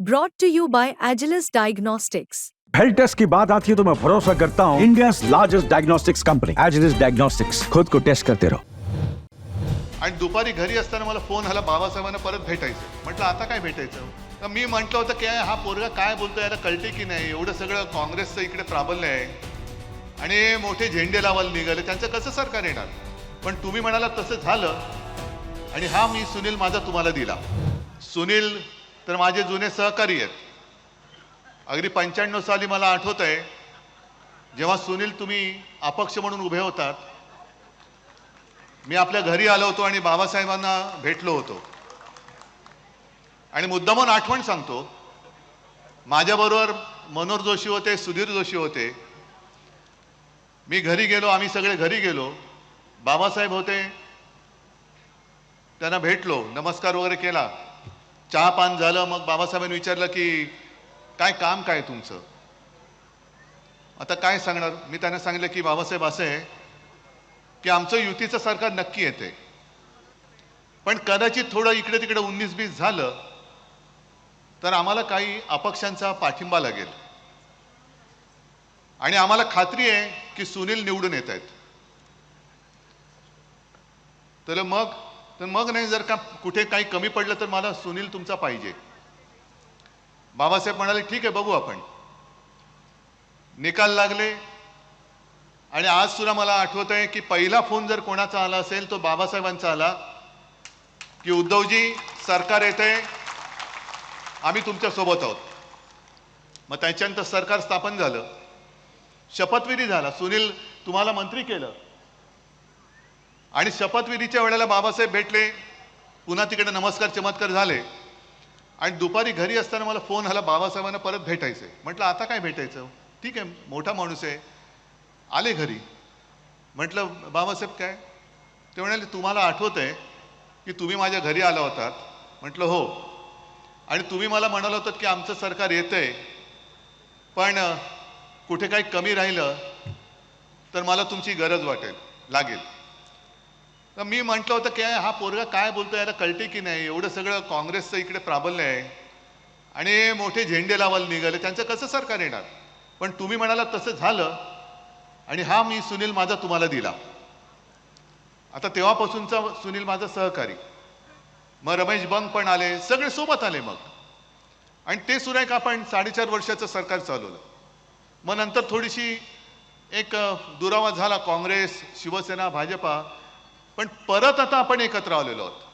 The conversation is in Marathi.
Brought to you by Agilus Diagnostics. Health test की बात आती है तो मैं भरोसा करता हूँ India largest diagnostics company Agilus diagnostics खुद को टेस्ट करते रहो आणि दुपारी घरी असताना मला फोन आला बाबासाहेबांना परत भेटायचं. म्हटलं आता काय भेटायचं? तर मी म्हटलं होतं की हा पोरगा काय बोलतो याला कळते की नाही? एवढं सगळं काँग्रेसचं इकडे प्राबल्य आहे. आणि मोठे झेंडे लावायला निघाले. त्यांचं कसं सरकार येणार? पण तुम्ही म्हणाला तसं झालं. आणि हा मी सुनील माझा तुम्हाला दिला. सुनील तर माझे जुने सहकारी आहेत. अगदी पंच्याण्णव साली मला आठवत आहे जेव्हा सुनील तुम्ही अपक्ष म्हणून उभे होतात मी आपल्या घरी आलो होतो आणि बाबासाहेबांना भेटलो होतो. आणि मुद्दामून आठवण सांगतो माझ्याबरोबर मनोहर जोशी होते सुधीर जोशी होते. मी घरी गेलो आम्ही सगळे घरी गेलो. बाबासाहेब होते त्यांना भेटलो नमस्कार वगैरे केला. चहा पान झालं मग बाबासाहेबांनी विचारलं की काय काम काय तुमचं? आता काय सांगणार? मी त्यांना सांगितलं की बाबासाहेब असं आहे की आमचं युतीचं सरकार नक्की येते पण कदाचित थोडं इकडे तिकडे उन्नीस बीस झालं तर आम्हाला काही अपक्षांचा पाठिंबा लागेल. आणि आम्हाला खात्री आहे की सुनील निवडून येत आहेत तर मग तर मग नाही जर का कुठे काही कमी पडलं तर मला सुनील तुमचा पाहिजे. बाबासाहेब म्हणाले ठीक आहे बघू आपण. निकाल लागले. आणि आज सुद्धा मला आठवत आहे की पहिला फोन जर कोणाचा आला असेल तो बाबासाहेबांचा आला की उद्धवजी सरकार येते आम्ही तुमच्यासोबत आहोत. मग त्याच्यानंतर सरकार स्थापन झालं. शपथविधी झाला. सुनील तुम्हाला मंत्री केलं. आणि शपथविधीच्या वेळेला बाबासाहेब भेटले. पुन्हा तिकडे नमस्कार चमत्कार झाले. आणि दुपारी घरी असताना मला फोन आला बाबासाहेबांना परत भेटायचं म्हटलं आता काय भेटायचं? ठीक आहे मोठा माणूस आहे. आले घरी. म्हटलं बाबासाहेब काय? ते म्हणाले तुम्हाला आठवत आहे की तुम्ही माझ्या घरी आला होतात. म्हटलं हो. आणि तुम्ही मला म्हणाल होतात की आमचं सरकार येतं आहे पण कुठे काही कमी राहिलं तर मला तुमची गरज वाटेल लागेल. तर मी म्हटलं होतं की हा पोरगा काय बोलतो याला कळते की नाही? एवढं सगळं काँग्रेसचं इकडे प्राबल्य आहे. आणि मोठे झेंडे लावायला निघाले. त्यांचं कसं सरकार येणार? पण तुम्ही म्हणाला तसं झालं. आणि हा मी सुनील माझा तुम्हाला दिला. आता तेव्हापासूनचा सुनील माझा सहकारी. मग रमेश बंग पण आले. सगळे सोबत आले मग. आणि ते सुद्धा एक आपण साडेचार वर्षाचं सरकार चालवलं. मग नंतर थोडीशी एक दुरावा झाला काँग्रेस शिवसेना भाजपा. पण परत आता आपण एकत्र आलेलो आहोत.